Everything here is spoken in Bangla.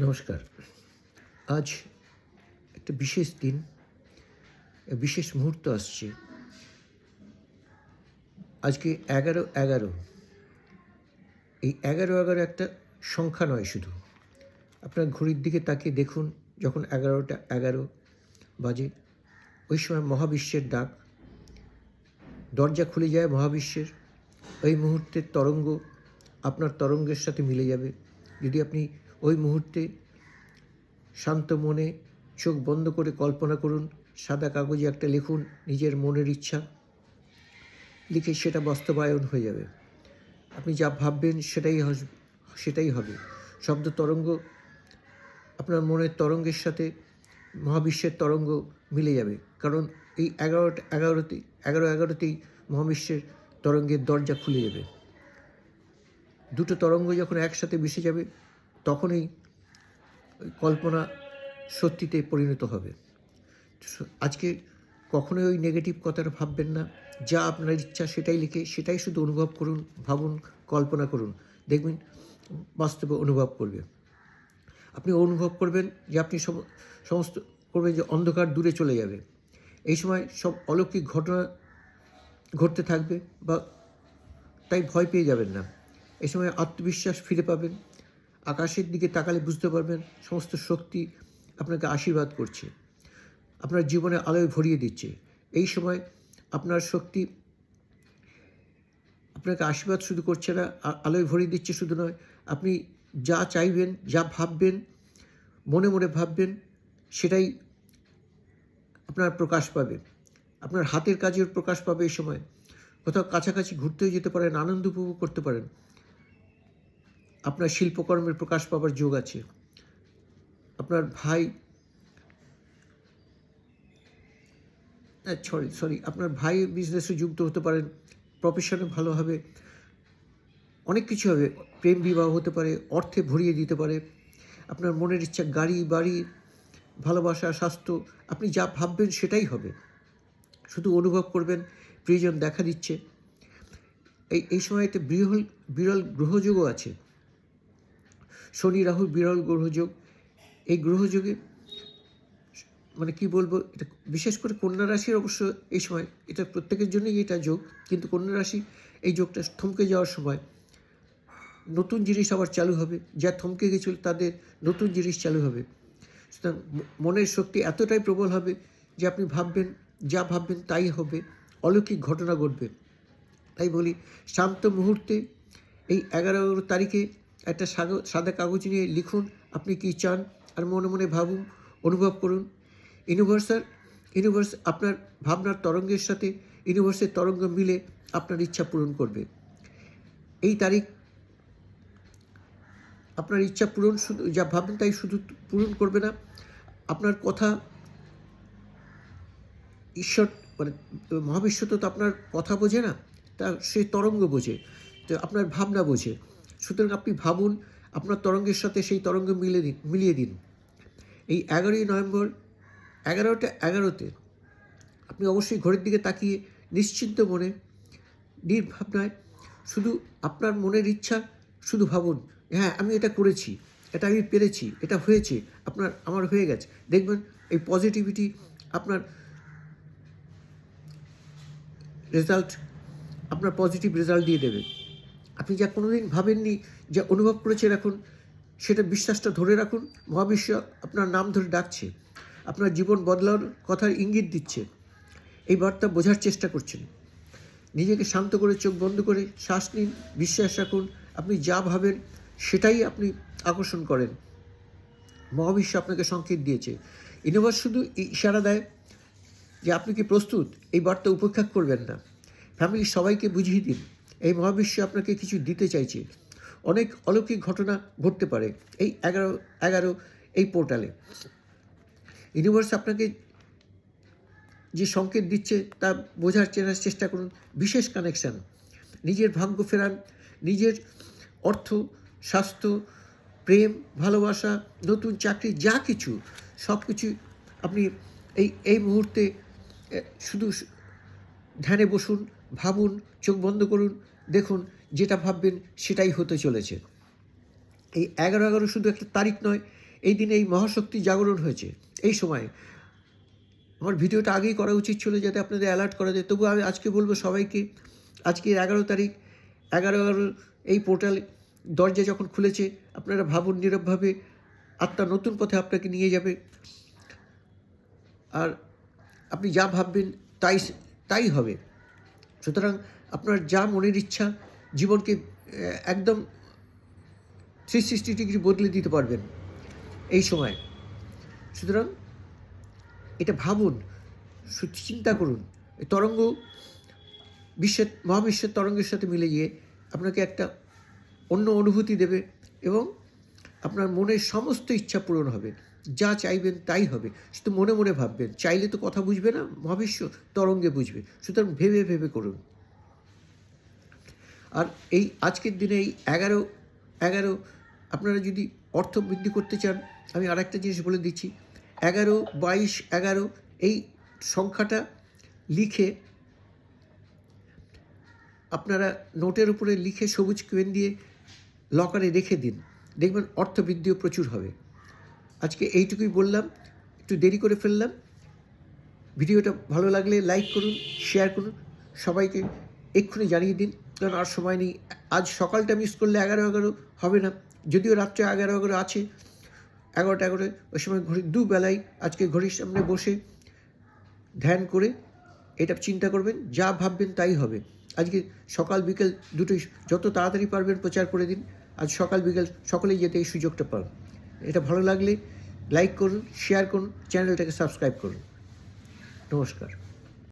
নমস্কার। আজ একটা বিশেষ দিন বিশেষ মুহূর্ত আসছে। আজকে এগারো এগারো। এই এগারো এগারো একটা সংখ্যা নয় শুধু। আপনার ঘড়ির দিকে তাকিয়ে দেখুন, যখন এগারোটা এগারো বাজে, ওই সময় মহাবিশ্বের ডাক। দরজা খুলে যায় মহাবিশ্বের। ওই মুহূর্তের তরঙ্গ আপনার তরঙ্গের সাথে মিলে যাবে। যদি আপনি ওই মুহূর্তে শান্ত মনে চোখ বন্ধ করে কল্পনা করুন, সাদা কাগজে একটা লিখুন নিজের মনের ইচ্ছা। লিখে সেটা বাস্তবায়ন হয়ে যাবে। আপনি যা ভাববেন সেটাই সেটাই হবে। শব্দ তরঙ্গ, আপনার মনের তরঙ্গের সাথে মহাবিশ্বের তরঙ্গ মিলে যাবে। কারণ এই এগারোটা, এগারোতে, এগারো এগারোতেই মহাবিশ্বের তরঙ্গের দরজা খুলে যাবে। দুটো তরঙ্গ যখন একসাথে মিশে যাবে তখনই কল্পনা সত্যিতে পরিণত হবে। আজকে কখনোই ওই নেগেটিভ কথাটা ভাববেন না। যা আপনার ইচ্ছা সেটাই লিখে, সেটাই শুধু অনুভব করুন, ভাবুন, কল্পনা করুন। দেখবেন বাস্তবে অনুভব করবে। আপনি অনুভব করবেন যে আপনি সম- সমস্ত করবেন যে অন্ধকার দূরে চলে যাবে। এই সময় সব অলৌকিক ঘটনা ঘটতে থাকবে বা তাই ভয় পেয়ে যাবেন না। এই সময় আত্মবিশ্বাস ফিরে পাবেন। আকাশের দিকে তাকালে বুঝতে পারবেন সমস্ত শক্তি আপনাকে আশীর্বাদ করছে। আপনার জীবনে আলোয় ভরিয়ে দিচ্ছে। এই সময় আপনার শক্তি আপনাকে আশীর্বাদ শুধু করছে না আলোয় ভরিয়ে দিচ্ছে শুধু নয়, আপনি যা চাইবেন, যা ভাববেন, মনে মনে ভাববেন, সেটাই আপনার প্রকাশ পাবে। আপনার হাতের কাজের প্রকাশ পাবে এই সময়। কোথাও কাছাকাছি ঘুরতেও যেতে পারেন, আনন্দ উপভোগ করতে পারেন। আপনার শিল্পকর্মের প্রকাশ পাবার যোগ আছে। আপনার ভাই সরি সরি আপনার ভাই বিজনেসে যুক্ত হতে পারেন প্রফেশনে ভালো হবে, অনেক কিছু হবে, প্রেম বিবাহ হতে পারে, অর্থে ভরিয়ে দিতে পারে, আপনার মনের ইচ্ছা গাড়ি, বাড়ি, ভালোবাসা, স্বাস্থ্য, আপনি যা ভাববেন সেটাই হবে। শুধু অনুভব করবেন, প্রিয়জন দেখা দিচ্ছে। এই এই সময়তে বিরল বিরল গ্রহযোগও আছে। শনি, রাহুর বিরল গ্রহযোগ। এই গ্রহযোগে মানে কি বলব, এটা বিশেষ করে কন্যা রাশির অবশ্য এই সময় এটা প্রত্যেকের জন্যই এটা যোগ, কিন্তু কন্যা রাশি এই যোগটা থমকে যাওয়ার সময় নতুন জিনিস আবার চালু হবে। যা থমকে গেছিল তাদের নতুন জিনিস চালু হবে। সুতরাং মনের শক্তি এতটাই প্রবল হবে যে আপনি ভাববেন, যা ভাববেন তাই হবে, অলৌকিক ঘটনা ঘটবে। তাই বলি, শান্ত মুহূর্তে এই এগারো তারিখে একটা সাদা কাগজ নিয়ে লিখুন আপনি কী চান আর মনে মনে ভাবুন, অনুভব করুন। ইউনিভার্সাল, ইউনিভার্স আপনার ভাবনার তরঙ্গের সাথে ইউনিভার্সের তরঙ্গ মিলে আপনার ইচ্ছা পূরণ করবে। এই তারিখ আপনার ইচ্ছা পূরণ শুধু, যা ভাববেন তাই শুধু পূরণ করবে না। আপনার কথা, ঈশ্বর মানে মহাবিশ্ব তো আপনার কথা বোঝে না, তা সে তরঙ্গ বোঝে, তো আপনার ভাবনা বোঝে। সুতরাং আপনি ভাবুন, আপনার তরঙ্গের সাথে সেই তরঙ্গ মিলে দিন, মিলিয়ে দিন। এই এগারোই নভেম্বর, এগারোটা এগারোতে আপনি অবশ্যই ঘরের দিকে তাকিয়ে নিশ্চিন্ত মনে, নির্ভাবনায় শুধু আপনার মনের ইচ্ছা শুধু ভাবুন হ্যাঁ আমি এটা করেছি, এটা আমি পেরেছি, এটা হয়েছে, আপনার, আমার হয়ে গেছে। দেখবেন এই পজিটিভিটি আপনার রেজাল্ট আপনার পজিটিভ রেজাল্ট দিয়ে দেবে। আপনি যা কোনোদিন ভাবেননি, যা অনুভব করেছেন এখন, সেটা বিশ্বাসটা ধরে রাখুন। মহাবিশ্ব আপনার নাম ধরে ডাকছে। আপনার জীবন বদলানোর কথার ইঙ্গিত দিচ্ছে। এই বার্তা বোঝার চেষ্টা করছেন। নিজেকে শান্ত করে, চোখ বন্ধ করে শ্বাস নিন, বিশ্বাস রাখুন, আপনি যা ভাবেন সেটাই আপনি আকর্ষণ করেন। মহাবিশ্ব আপনাকে সংকেত দিয়েছে। ইউনিভার্স শুধু ইশারা দেয় যে আপনি কি প্রস্তুত? এই বার্তা উপেক্ষা করবেন না। ফ্যামিলির সবাইকে বুঝিয়ে দিন। এই মহাবিশ্ব আপনাকে কিছু দিতে চাইছে। অনেক অলৌকিক ঘটনা ঘটতে পারে। এই এগারো এগারো এই পোর্টালে। ইউনিভার্স আপনাকে যে সংকেত দিচ্ছে তা বোঝার চেনার চেষ্টা করুন। বিশেষ কানেকশান। নিজের ভাগ্য ফেরান। নিজের অর্থ, স্বাস্থ্য, প্রেম, ভালোবাসা, নতুন চাকরি, যা কিছু সব কিছু আপনি এই এই মুহূর্তে শুধু ধ্যানে বসুন, ভাবুন চোখ বন্ধ করুন, দেখুন, যেটা ভাববেন সেটাই হতে চলেছে। এই এগারো এগারো শুধু একটা তারিখ নয়, এই দিনে এই মহাশক্তি জাগরণ হয়েছে। এই সময় আমার ভিডিওটা আগেই করা উচিত ছিল যাতে আপনাদের অ্যালার্ট করা যায়। তবু আমি আজকে বলব সবাইকে, আজকে এগারো তারিখ, এগারো এগারো এই পোর্টাল দরজা যখন খুলেছে, আপনারা ভাবুন নীরবভাবে আত্মা নতুন পথে আপনাকে নিয়ে যাবে। আর আপনি যা ভাববেন তাই তাই হবে। সুতরাং আপনার যা মনের ইচ্ছা জীবনকে একদম থ্রি সিক্সটি ডিগ্রি বদলে দিতে পারবেন এই সময়। সুতরাং এটা ভাবুন চিন্তা করুন। এই তরঙ্গ বিশ্বের, মহাবিশ্বের তরঙ্গের সাথে মিলে গিয়ে আপনাকে একটা অন্য অনুভূতি দেবে এবং আপনার মনের সমস্ত ইচ্ছা পূরণ হবে। যা চাইবেন তাই হবে। শুধু মনে মনে ভাববেন। চাইলে তো কথা বুঝবে না, মহাবিশ্ব তরঙ্গে বুঝবে। সুতরাং ভেবে ভেবে করুন। আর এই আজকের দিনে এই এগারো এগারো, আপনারা যদি অর্থ বৃদ্ধি করতে চান, আমি আর একটা জিনিস বলে দিচ্ছি। এগারো, বাইশ, এগারো, এই সংখ্যাটা লিখে আপনারা নোটের উপরে লিখে সবুজ পেন দিয়ে লকারে রেখে দিন। দেখবেন অর্থ বৃদ্ধিও প্রচুর হবে। আজকে এইটুকুই বললাম, একটু দেরি করে ফেললাম। ভিডিওটা ভালো লাগলে লাইক করুন শেয়ার করুন, সবাইকে এক্ষুনি জানিয়ে দিন। কারণ আর সময় নেই। আজ সকালটা মিস করলে এগারো এগারো হবে না। যদিও রাত্রে এগারো এগারো আছে, এগারোটা এগারোটায় ওই সময় ঘড়ি, দুবেলায় আজকে ঘড়ির সামনে বসে ধ্যান করে এটা চিন্তা করবেন, যা ভাববেন তাই হবে। আজকে সকাল, বিকেল দুটোই যত তাড়াতাড়ি পারবেন প্রচার করে দিন। আজ সকাল, বিকেল সকলেই যেতে এই সুযোগটা পান। এটা ভালো লাগলে লাইক করুন শেয়ার করুন চ্যানেলটাকে সাবস্ক্রাইব করুন। নমস্কার।